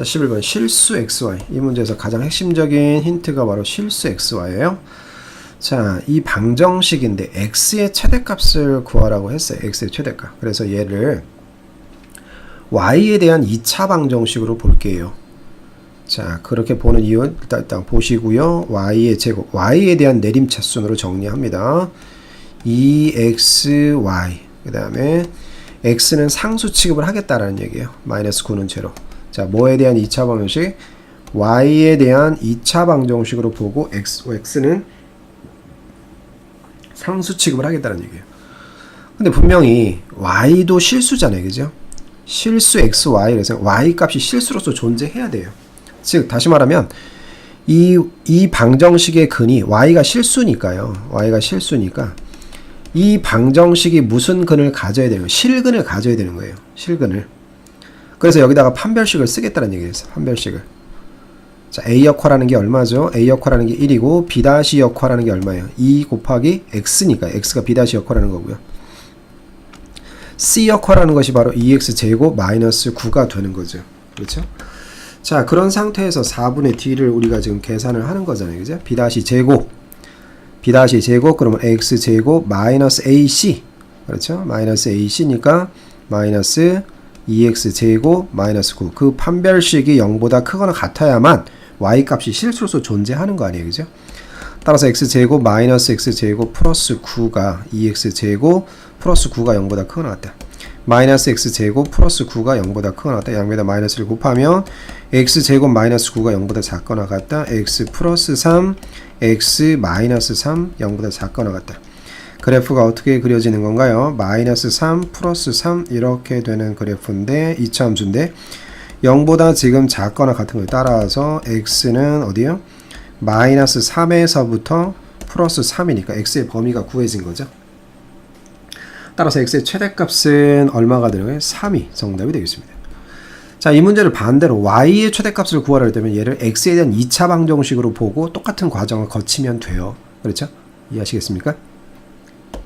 자, 11번 실수 xy. 이 문제에서 가장 핵심적인 힌트가 바로 실수 xy예요. 자, 이 방정식인데 x의 최대값을 구하라고 했어요. x의 최대값. 그래서 얘를 y에 대한 2차 방정식으로 볼게요. 자, 그렇게 보는 이유는 일단, 일단 보시고요. y의 제곱, y에 대한 내림차순으로 정리합니다. 2xy. 그 다음에 x는 상수 취급을 하겠다라는 얘기예요. 마이너스 9는 제로. 자, 뭐에 대한 2차 방정식? y에 대한 2차 방정식으로 보고 x, x는 상수 취급을 하겠다는 얘기예요. 근데 분명히 y도 실수잖아요. 그죠? 실수 xy 그래서 y 값이 실수로서 존재해야 돼요. 즉 다시 말하면 이, 이 방정식의 근이 y가 실수니까요. y가 실수니까 이 방정식이 무슨 근을 가져야 되는? 실근을 가져야 되는 거예요. 실근을. 그래서 여기다가 판별식을 쓰겠다는 얘기예요. 판별식을. 자, A 역화라는 게 얼마죠? A 역화라는 게 1이고 B 다시 역화라는 게 얼마예요? 2 곱하기 X니까 X가 B 다시 역화라는 거고요. C 역화라는 것이 바로 2X 제곱 마이너스 9가 되는 거죠. 그렇죠? 자, 그런 상태에서 4분의 D를 우리가 지금 계산을 하는 거잖아요. 그죠? B 다시 제곱 B 다시 제곱 그러면 X 제곱 마이너스 AC 그렇죠? 마이너스 AC니까 마이너스 2x 제곱 마이너스 9. 그 판별식이 0보다 크거나 같아야만 y 값이 실수로서 존재하는 거 아니에요. 그죠? 따라서 x 제곱 마이너스 x 제곱 플러스 9가 2x 제곱 플러스 9가 0보다 크거나 같다. 마이너스 x 제곱 플러스 9가 0보다 크거나 같다. 양면에다 마이너스를 곱하면 x 제곱 마이너스 9가 0보다 작거나 같다. x 플러스 3 x 마이너스 3 0보다 작거나 같다. 그래프가 어떻게 그려지는 건가요? 마이너스 3 플러스 3 이렇게 되는 그래프인데 이차 함수인데 0보다 지금 작거나 같은 걸 따라서 x는 어디요? 마이너스 3에서부터 플러스 3이니까 x의 범위가 구해진 거죠. 따라서 x의 최대값은 얼마가 거예요? 3이 정답이 되겠습니다. 자, 이 문제를 반대로 y의 최대값을 구하려 했다면 얘를 x에 대한 2차 방정식으로 보고 똑같은 과정을 거치면 돼요. 그렇죠? 이해하시겠습니까?